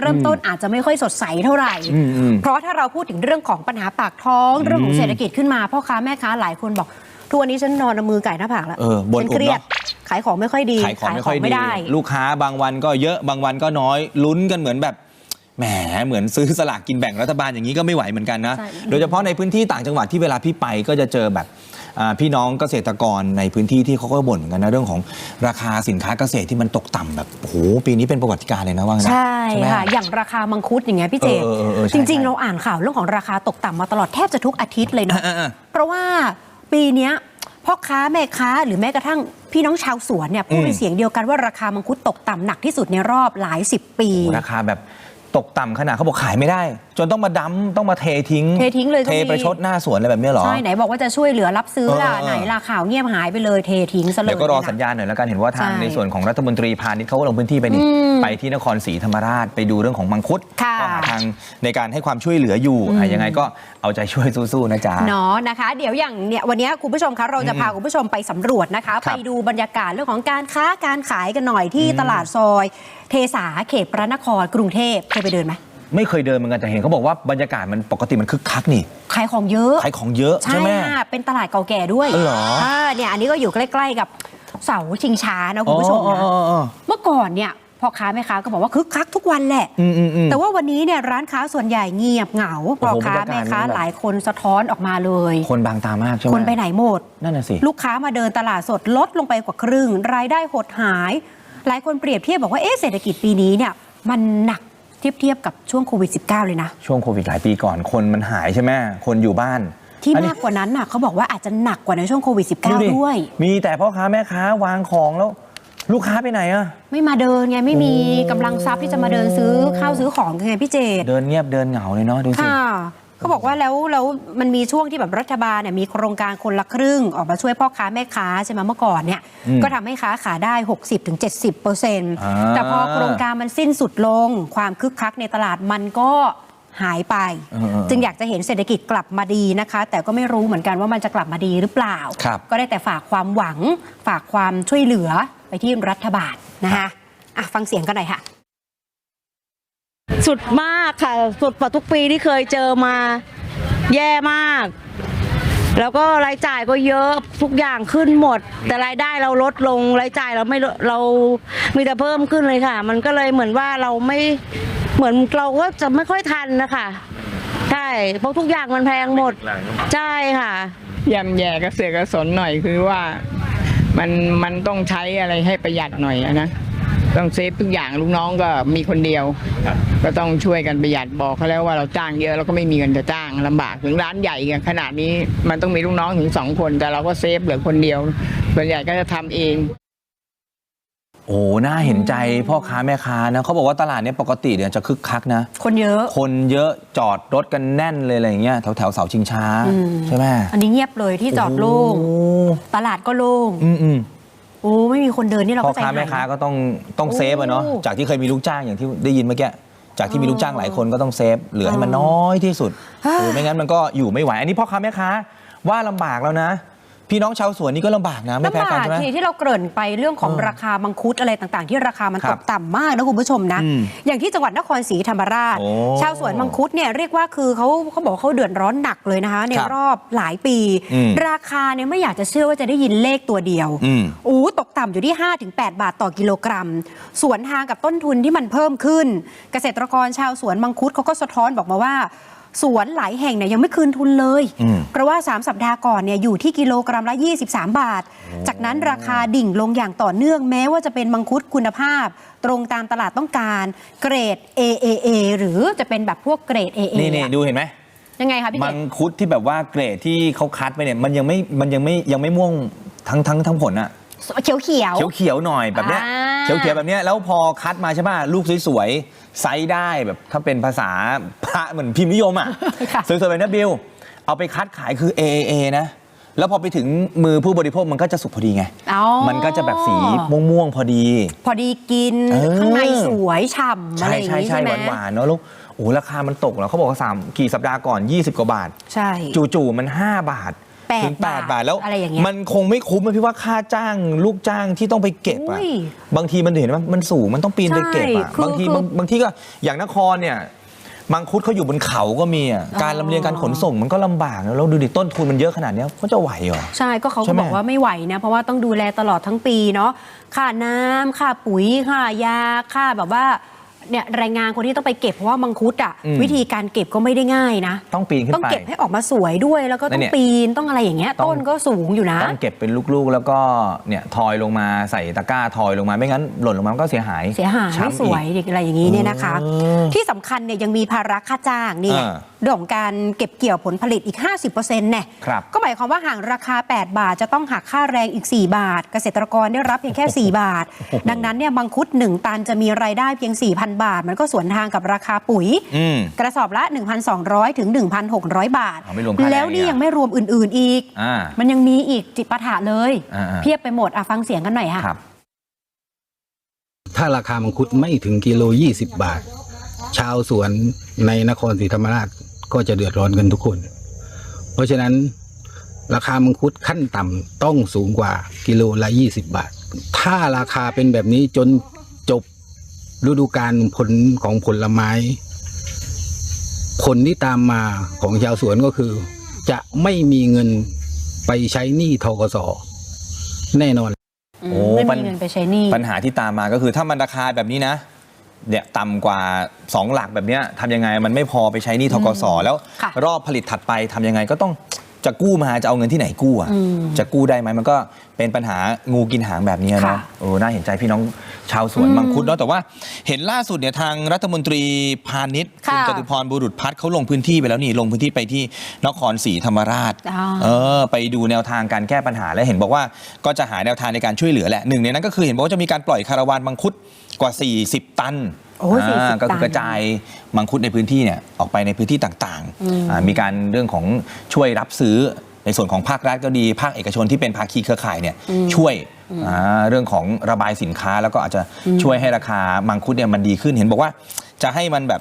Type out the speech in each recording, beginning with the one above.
เริ่มต้นอาจจะไม่ค่อยสดใสเท่าไหร่อืมอืมเพราะถ้าเราพูดถึงเรื่องของปัญหาปากท้องเรื่องของเศรษฐกิจขึ้นมาพ่อค้าแม่ค้าหลายคนบอกทุกวันนี้ฉันนอนเอามือไก่หน้าผากแล้วเออบ่นฉันเครียดอุบเนอะขายของไม่ค่อยดีขายของไม่ค่อยดีได้ลูกค้าบางวันก็เยอะบางวันก็น้อยลุ้นกันเหมือนแบบแหมเหมือนซื้อสลากกินแบ่งรัฐบาลอย่างนี้ก็ไม่ไหวเหมือนกันนะใช่โดยเฉพาะในพื้นที่ต่างจังหวัดที่เวลาพี่ไปก็จะเจอแบบอ่า พี่น้องเกษตรกรในพื้นที่ที่เขาก็บ่นเหมือนกันนะเรื่องของราคาสินค้าเกษตรที่มันตกต่ำแบบโอ้โหปีนี้เป็นประวัติการณ์เลยนะว่างั้นใช่ไหมค่ะอย่างราคามังคุดอย่างเงี้ยพี่เจเออเออเออใช่จริงใช่ๆเราอ่านข่าวเรื่องของราคาตกต่ำมาตลอดแทบจะทุกอาทิตย์เลยเนาะอ่าเพราะว่าปีเนี้ยพ่อค้าแม่ค้าหรือแม้กระทั่งพี่น้องชาวสวนเนี่ยพูดเป็นเสียงเดียวกันว่าราคามังคุดตกต่ำหนักที่สุดในรอบหลายสิบปีโอ้โหราคาแบบ ตกต่ำขนาดเขาบอกขายไม่ได้ จนต้องมาดั้มต้องมาเททิ้งเททิ้งเลยก็เทมีประชดหน้าสวนอะไรแบบเนี้ยเหรอ ใช่ไหนบอกว่าจะช่วยเหลือรับซื้อล่ะเออเออไหนล่ะข่าวเงียบหายไปเลยเททิ้งซะเลยเดี๋ยวก็รอนะสัญญาณหน่อยแล้วกันเห็นว่าทางใช่ในส่วนของรัฐมนตรีพาณิชย์เขาก็ลงพื้นที่ไปนี่อืมไปที่นครศรีธรรมราชไปดูเรื่องของมังคุดค่ะก็หาทางในการให้ความช่วยเหลืออยู่อะยังไงก็เอาใจช่วยสู้ๆนะจ๊ะ เนาะนะคะ เดี๋ยวอย่างเนี่ยวันนี้คุณผู้ชมคะเราจะพาคุณผู้ชมไปสำรวจนะคะครัไปบดูบรรยากาศเรื่องของการค้าการขายกันหน่อยที่ตลาดซอย เทสาเขตพระนครกรุงเทพเคยไปเดินไหมไม่เคยเดินเหมือนกันแต่เห็นเขาบอกว่าบรรยากาศมันปกติมันคึกคักนี่ขายของเยอะขายของเยอะใช่ใช่ไหมค่ะเป็นตลาดเก่าแก่ด้วยเออเหรอ เนี่ยอันนี้ก็อยู่ใกล้ ๆ กับเสาชิงช้านะคุณผู้ชมอ๋อนะอ๋ออ๋อ เมื่อก่อนเนี่ยพ่อค้าแม่ค้าก็บอกว่าคึกคักทุกวันแหละ อืมอืมอืมแต่ว่าวันนี้เนี่ยร้านค้าส่วนใหญ่เงียบเหงาโอ้พ่อโหค้าบรรยากาศแม่ค้ามันแบบ หลายคนสะท้อนออกมาเลย คนบางตามากใช่ไหมคนไปไหนหมด นั่นน่ะสิ ลูกค้ามาเดินตลาดสดลดลงไปกว่าครึ่ง รายได้หดหาย หลายคนเปรียบเทียบบอกว่าเอ๊ะเศรษฐกิจปีนี้เนี่ยมันหนัก เทียบเทียบกับช่วงโควิด -19 เลยนะ ช่วงโควิดหลายปีก่อนคนมันหายใช่ไหมคนอยู่บ้าน ที่อันนี้ มากกว่านั้นน่ะเขาบอกว่าอาจจะหนักกว่าในช่วงโควิดดูดิ -19 ด้วย มีแต่พ่อค้าแม่ค้าวางของแล้ว ลูกค้าไปไหนอะ ไม่มาเดินไงไม่มีกำลังทรัพย์ที่จะมาเดินซื้อข้าวซื้อของไงพี่เจต เดินเงียบเดินเหงาเลยเนาะดูสิ ค่ะ เขาบอกว่าแล้วแล้วมันมีช่วงที่แบบรัฐบาลเนี่ยมีโครงการคนละครึ่งออกมาช่วยพ่อค้าแม่ค้าใช่ไหมเมื่อก่อนเนี่ยอืมก็ทำให้ค้าขายได้ 60-70%เปอร์เซ็นต์อ่าแต่พอโครงการมันสิ้นสุดลง ความคึกคักในตลาดมันก็หายไปเออเออจึงอยากจะเห็นเศรษฐกิจกลับมาดีนะคะ แต่ก็ไม่รู้เหมือนกันว่ามันจะกลับมาดีหรือเปล่าครับก็ได้แต่ฝากความหวังฝากความช่วยเหลือไปที่รัฐบาลนะคะอะฟังเสียงกันหน่อยค่ะ สุดมากค่ะ สุดกว่าทุกปีที่เคยเจอมาแย่มาก แล้วก็รายจ่ายก็เยอะทุกอย่างขึ้นหมด แต่รายได้เราลดลงรายจ่ายเราไม่ลดเรามีแต่เพิ่มขึ้นเลยค่ะ มันก็เลยเหมือนว่าเราไม่เหมือนเราก็จะไม่ค่อยทันนะคะใช่เพราะทุกอย่างมันแพงหมดใช่ค่ะย่ำแย่กระเสือกกระสนหน่อยคือว่ามันมันต้องใช้อะไรให้ประหยัดหน่อยนะต้องเซฟทุกอย่างลูกน้องก็มีคนเดียว ก็ต้องช่วยกันประหยัดบอกเขาแล้วว่าเราจ้างเยอะเราก็ไม่มีเงินจะจ้างลำบากถึงร้านใหญ่กันขนาดนี้มันต้องมีลูกน้องถึงสองคน แต่เราก็เซฟเหลือคนเดียวส่วนใหญ่ก็จะทำเองโอ้น่าเห็นใจพ่อค้าแม่ค้านะเขาบอกว่าตลาดเนี้ยปกติเนี่ยจะคึกคักนะ คนเยอะ คนเยอะจอดรถกันแน่นเลยอะไรอย่างเงี้ยแถวแถวๆเสาชิงช้าอืมใช่ไหมอันนี้เงียบเลยที่จอดโล่งโอ้ตลาดก็โล่งอืมอืมโอ้ไม่มีคนเดินนี่เราพ่อก็ใจค้าหายแม่ค้าก็ต้องต้องโอ้เซฟอะเนาะจากที่เคยมีลูกจ้างอย่างที่ได้ยินเมื่อกี้ จากที่มีลูกจ้างหลายคนก็ต้องเซฟเหลือให้มันน้อยที่สุดเฮ้ยโอ้ไม่งั้นมันก็อยู่ไม่ไหวอันนี้พ่อค้าแม่ค้าว่าลำบากแล้วนะ พี่น้องชาวสวนนี่ก็ลำบากนะไม่แพ้ลำกันบากใช่ไหมทีนี้ที่เราเกริ่นไปเรื่องของเออราคามังคุดอะไรต่างๆ ที่ราคามันครัตบกต่ำมากนะคุณผู้ชมนะอืมอย่างที่จังหวัดนครศรีธรรมราชโอ้ชาวสวนมังคุดเนี่ยเรียกว่าคือเขาเขาบอกว่าเขาเดือดร้อนหนักเลยนะคะ ในครับรอบหลายปีอืมราคาเนี่ยไม่อยากจะเชื่อว่าจะได้ยินเลขตัวเดียวอืมอู้ตกต่ำอยู่ที่ 5-8 บาทต่อกิโลกรัม สวนทางกับต้นทุนที่มันเพิ่มขึ้น เกษตรกรชาวสวนมังคุดเขาก็สะท้อนบอกมาว่า สวนหลายแห่งเนี่ยยังไม่คืนทุนเลยอืมเพราะว่า 3 สัปดาห์ก่อนเนี่ยอยู่ที่กิโลกรัมละ 23 บาท จากนั้นราคาดิ่งลงอย่างต่อเนื่องแม้ว่าจะเป็นมังคุดคุณภาพ ตรงตามตลาดต้องการเกรด AAA หรือจะเป็นแบบพวกเกรด AA นี่นี่อะดูเห็นไหมยังไงคะพี่มัเจงคุดที่แบบว่าเกรดที่เขาคัดไปเนี่ยมันยังไม่มันยังไม่ยังไม่ม่วงทั้งทั้งทั้งผลอะเขียวเขียวเขียวเขียวๆหน่อยแบบเนี้ยอ่าเขียวเขียวๆแบบเนี้ยแล้วพอคัดมาใช่ป่ะลูกสวยๆ ไซส์ได้แบบถ้าเป็นภาษาพระเหมือนพิมพ์นิยมอะค่ะสวยๆแบบนี้บิลเอาไปคัดขายคือ AAA นะ แล้วพอไปถึงมือผู้บริโภคมันก็จะสุกพอดีไงอ๋อมันก็จะแบบสีม่วงๆพอดี พอดีกินเออข้างในสวยฉ่ำอะไรใช่อย่างใช่นี้ใช่ใช่ไหมหวานๆเนาะลูกโอ้โหราคามันตกแล้วเขาบอกว่าสามกี่สัปดาห์ก่อน 20 กว่าบาท ใช่ จู่ๆมัน 5 บาทแปด ถึงแปดบาทแล้วอะไรอย่างเงี้ย มันคงไม่คุ้มอะพี่ว่าค่าจ้างลูกจ้างที่ต้องไปเก็บอะอุ้ยบางทีมันเห็นว่ามันสูงมันต้องปีนไปเก็บอะใช่คือบางทีคือบางบางทีก็อย่างนครเนี่ยมังคุดเขาอยู่บนเขาก็มีอะการลำเลียงการขนส่งมันก็ลำบากนะแล้วดูดิต้นทุนมันเยอะขนาดเนี้ยเขาจะไหวเหรอ ใช่ก็เขาใช่ก็ไหมบอกว่าไม่ไหวนะเพราะว่าต้องดูแลตลอดทั้งปีเนาะค่าน้ำค่าปุ๋ยค่ายาค่าแบบว่า เนี่ยแรงงานคนที่ต้องไปเก็บเพราะว่ามังคุดอะอืม วิธีการเก็บก็ไม่ได้ง่ายนะ ต้องปีนขึ้นต้องไป เก็บให้ออกมาสวยด้วย แล้วก็ต้องเนี่ยปีนต้องอะไรอย่างเงี้ยต้อง ต้นก็สูงอยู่นะ ต้องเก็บเป็นลูกๆ แล้วก็เนี่ยทอยลงมาใส่ตะกร้าทอยลงมาไม่งั้นหล่นลงมามันก็เสียหายเสียหายช้ำไม่สวยอีกอะไรอย่างนี้เนี่ยนะคะ เออที่สำคัญเนี่ยยังมีภาระค่าจ้างนี่ไงอ่าเรื่องของการเก็บเกี่ยวผลผลิตอีก 50%เนี่ยครับ ก็หมายความว่าหากราคา 8 บาทจะต้องหักค่าแรงอีก 4 บาท เกษตรกรได้รับเพียงแค่ 4 บาท ดังนั้นเนี่ยมังคุด 1 ตันจะมีรายได้เพียง 4,000 บาท มันก็สวนทางกับราคาปุ๋ย อืม กระสอบละ 1,200 ถึง 1,600 บาทอ๋อไม่รวมค่าแรงแล้วนี่อีกอะยังไม่รวมอื่น ๆอีก อ่ามันยังมีอีกจิปาถะเลย อ่าๆ เพียบไปหมดอะฟังเสียงกันหน่อยค่ะ ครับ ถ้าราคามังคุดไม่ถึงกิโล 20 บาท ชาวสวนในนครศรีธรรมราช ก็จะเดือดร้อนกันทุกคน เพราะฉะนั้นราคามังคุดขั้นต่ำต้องสูงกว่ากิโลละ 20 บาท ถ้าราคาเป็นแบบนี้จนจบฤดูกาลผลของผลไม้ ผลที่ตามมาของชาวสวนก็คือ จะไม่มีเงินไปใช้หนี้ทกสแน่นอนอืมโอ้ไม่ปัมีญเงินไปใช้หนี้ ปัญหาที่ตามมาก็คือถ้ามันราคาแบบนี้นะ เนี่ยต่ำกว่า 2 หลักแบบเนี้ยทำยังไงมันไม่พอไปใช้หนี้ทกสแล้ว ค่ะ รอบผลิตถัดไปทำยังไงก็ต้อง จะกู้มาจะเอาเงินที่ไหนกู้อะอืมจะกู้ได้ไหมมันก็เป็นปัญหางูกินหางแบบนี้เนาะค่ะโอ้น่าเห็นใจพี่น้องชาวสวนอืมมังคุดเนาะแต่ว่าเห็นล่าสุดเนี่ยทางรัฐมนตรีพาณิชย์ค่ะคุณจตุพรบุรุษพัฒน์เขาลงพื้นที่ไปแล้วนี่ลงพื้นที่ไปที่นครศรีธรรมราชอ่าเออไปดูแนวทางการแก้ปัญหาและเห็นบอกว่าก็จะหาแนวทางในการช่วยเหลือแหละหนึ่งในนั้นก็คือเห็นบอกว่าจะมีการปล่อยคาราวานมังคุดกว่า 40 ตัน โอ้ยอ่า40ก็คือกระตันจายมังคุดในพื้นที่เนี่ยออกไปในพื้นที่ต่างอืมๆอ่ามีการเรื่องของช่วยรับซื้อในส่วนของภาครัฐก็ดี ภาคเอกชนที่เป็นภาคีเครือข่ายเนี่ยช่วยอ่าเรื่องของระบายสินค้าแล้วก็อาจจะช่วยให้ราคามังคุดเนี่ยมันดีขึ้นเห็นบอกว่าจะให้มันแบบ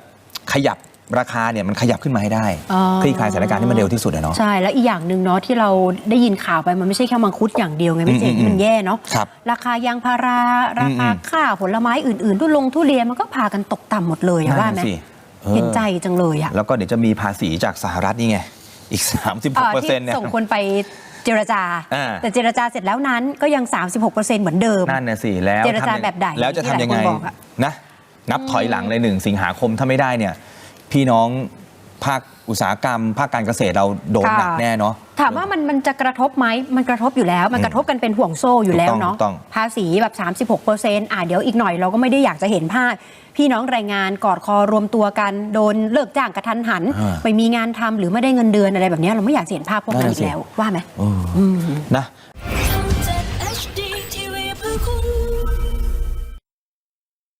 ขยับ ราคาเนี่ยมันขยับขึ้นมาให้ได้อ๋อคลี่คลายสถานการณ์ให้มันเร็วที่สุดอะเนาะใช่แล้วอีกอย่างหนึ่งเนาะที่เราได้ยินข่าวไปมันไม่ใช่แค่มังคุดอย่างเดียวไงพี่เจอืมอืมที่มันแย่เนาะครับราคายางพาราราคาอืมข้าวผลไม้อื่นๆทุลงทุเรียนมันก็พากันตกต่ำหมดเลยอะว่าไหมนั่นน่ะสิออเห็นใจจังเลยอะแล้วก็เดี๋ยวจะมีภาษีจากสหรัฐนี่ไงอีกอ่า36เปอร์ที่เซ็นต์เนี่ยส่งคนไปเจรจาอ่าแต่เจรจาเสร็จแล้วนั้นก็ยัง 36%เหมือนเดิมนั่นน่ะสิแล้วเจรจาทำยังแบบใดแล้วจะทำยังไงที่หลายคนบอกอะนะนับถอยหลังเลยหนึ่งสิงหาคมถ้าไม่ได้เนี่ย พี่น้องภาคอุตสาหกรรม ภาคการเกษตรเราโดนหนักแน่เนาะ ถามว่ามันมันจะกระทบไหมมันกระทบอยู่แล้ว มันกระทบกันเป็นห่วงโซ่อยู่แล้วเนาะถูกต้องภาษีแบบ 36เปอร์เซ็นต์อะเดี๋ยวอีกหน่อยเราก็ไม่ได้อยากจะเห็นภาพ พี่น้องแรงงานกอดคอรวมตัวกันโดนเลิกจ้างกระทันหันอ่าไม่มีงานทำหรือไม่ได้เงินเดือนอะไรแบบเนี้ยเราไม่อยากจะเห็นภาพพวกนั้นอีกแล้วว่าไหมเอออนะ